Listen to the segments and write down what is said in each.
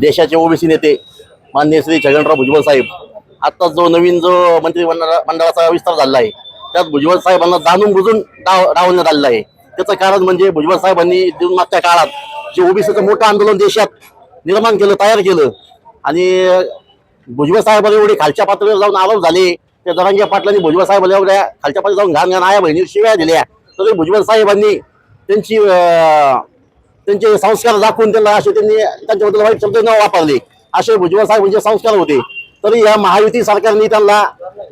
देशाचे ओबीसी नेते माननीय श्री छगनराव भुजबळ साहेब. आत्ताच जो नवीन जो मंत्री मंडळाचा विस्तार झाला आहे त्यात भुजबळ साहेबांना जाणून बुजून डाव डावण्यात आलेलं आहे. त्याचं कारण म्हणजे भुजबळ साहेबांनी दोन मागच्या काळात जे ओबीसीचं मोठं आंदोलन देशात निर्माण केलं तयार केलं आणि भुजबळ साहेबांनी एवढे खालच्या पातळीवर जाऊन आरोप झाले त्या जरांगे पाटलांनी भुजबळ साहेबांना एवढ्या खालच्या पातळीवर जाऊन घाण घाण आया बहिणी शिव्या दिल्या. तरी भुजबळ साहेबांनी त्यांची त्यांचे संस्कार दाखवून त्यांना असे त्यांनी त्यांच्याबद्दल वाईट शब्द न वापरले. असे भुजबळ साहेब म्हणजे संस्कार होते. तरी या महायुती सरकारने त्यांना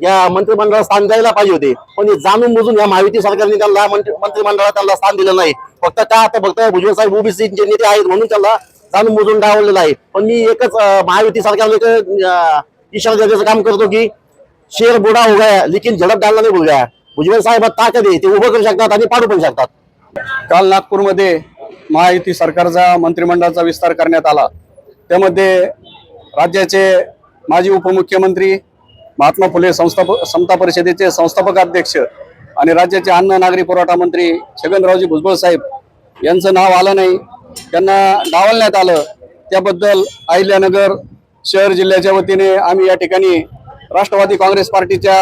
या मंत्रिमंडळात स्थान द्यायला पाहिजे होते. पण जाणून बुजून या महायुती सरकारने त्यांना मंत्रिमंडळात त्यांना स्थान दिलं नाही. फक्त का आता फक्त भुजबळ साहेब ओबीसीचे नेते आहेत म्हणून त्यांना जाणून बुजून डावलेलं आहे. पण मी एकच महायुती सरकारने एक अं, इशारा देण्याचं काम करतो की शेर बुडा हो गया लेकिन झडप डालला नाही भूल भुजबळ साहेब ताकद आहे ते उभं करू शकतात आणि पाडू पण शकतात. काल नागपूरमध्ये महायुती सरकारचा मंत्रिमंडळाचा विस्तार करण्यात आला. त्यामध्ये राज्याचे माजी उपमुख्यमंत्री महात्मा फुले संस्थाप समता परिषदेचे संस्थापक अध्यक्ष आणि राज्याचे अन्न नागरी पुरवठा मंत्री छगनरावजी भुजबळ साहेब यांचं नाव आलं नाही. त्यांना डावलण्यात आलं. त्याबद्दल अहिल्यानगर शहर जिल्ह्याच्या वतीने आम्ही या ठिकाणी राष्ट्रवादी काँग्रेस पार्टीच्या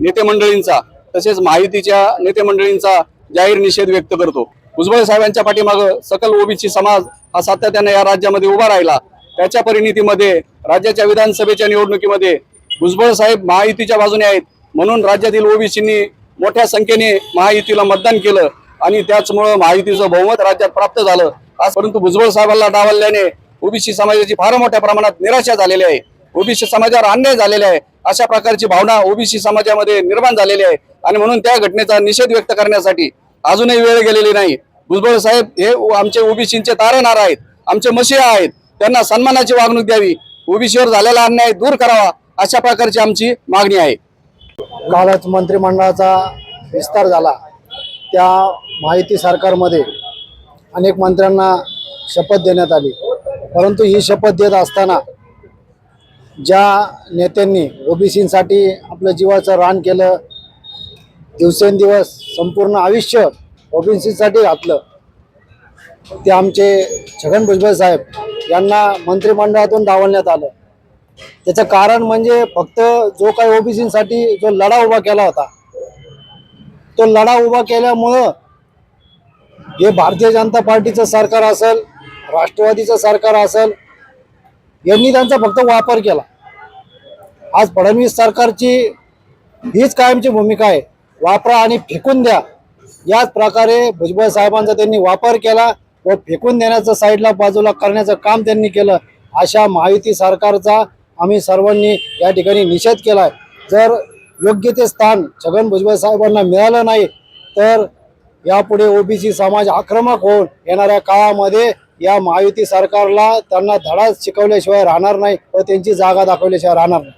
नेतेमंडळींचा तसेच महायुतीच्या नेतेमंडळींचा जाहीर निषेध व्यक्त करतो. भुजबळ साहेबांच्या पाठीमागं सकल ओबीसी समाज हा सातत्याने या राज्यामध्ये उभा राहिला. त्याच्या परिणितीमध्ये राज्याच्या विधानसभेच्या निवडणुकीमध्ये भुजबळ साहेब महायुतीच्या बाजूने आहेत. म्हणून राज्यातील ओबीसींनी मोठ्या संख्येने महायुतीला मतदान केलं आणि त्याचमुळं महायुतीचं बहुमत राज्यात प्राप्त झालं. आज परंतु भुजबळ साहेबांना डावलल्याने ओबीसी समाजाची फार मोठ्या प्रमाणात निराशा झालेली आहे. ओबीसी समाजावर अन्याय झालेला आहे. अशा प्रकारची भावना ओबीसी समाजामध्ये निर्माण झालेली आहे. आणि म्हणून त्या घटनेचा निषेध व्यक्त करण्यासाठी अजूनही वेळ गेलेली नाही. भुजबळ साहेब हे आमचे ओबीसींचे तारणहार आहेत आमचे मशिया आहेत त्यांना सन्मानाची वागणूक द्यावी. ओबीसीवर झालेला अन्याय दूर करावा अशा प्रकारची आमची मागणी आहे. कालच मंत्रिमंडळाचा विस्तार झाला. त्या माहिती सरकारमध्ये अनेक मंत्र्यांना शपथ देण्यात आली. परंतु ही शपथ देत असताना ज्या नेत्यांनी ओबीसीसाठी आपलं जीवाचं रान केलं दिवसेंदिवस संपूर्ण आयुष्य ओबीसीसाठी घातलं. ते आमचे छगन भुजबळ साहेब यांना मंत्रिमंडळातून डावलण्यात आलं. त्याचं कारण म्हणजे फक्त जो काही ओबीसीसाठी जो लढा उभा केला होता तो लढा उभा केल्यामुळं हे भारतीय जनता पार्टीचं सरकार असेल राष्ट्रवादीचं सरकार असेल यांनी त्यांचा फक्त वापर केला. आज फडणवीस सरकारची हीच कायमची भूमिका आहे. वापरा आणि फेकून द्या. याच प्रकारे भुजबळ साहेबांचा त्यांनी वापर केला व फेकून देण्याचं साईडला बाजूला करण्याचं काम त्यांनी केलं अशा महायुती सरकारचा आम्ही सर्वांनी या ठिकाणी निषेध केलाय. जर योग्य ते स्थान छगन भुजबळ साहेबांना मिळालं नाही तर यापुढे ओबीसी समाज आक्रमक होऊन येणाऱ्या काळामध्ये या महायुती सरकारला त्यांना धडा शिकवल्याशिवाय राहणार नाही व त्यांची जागा दाखवल्याशिवाय राहणार नाही.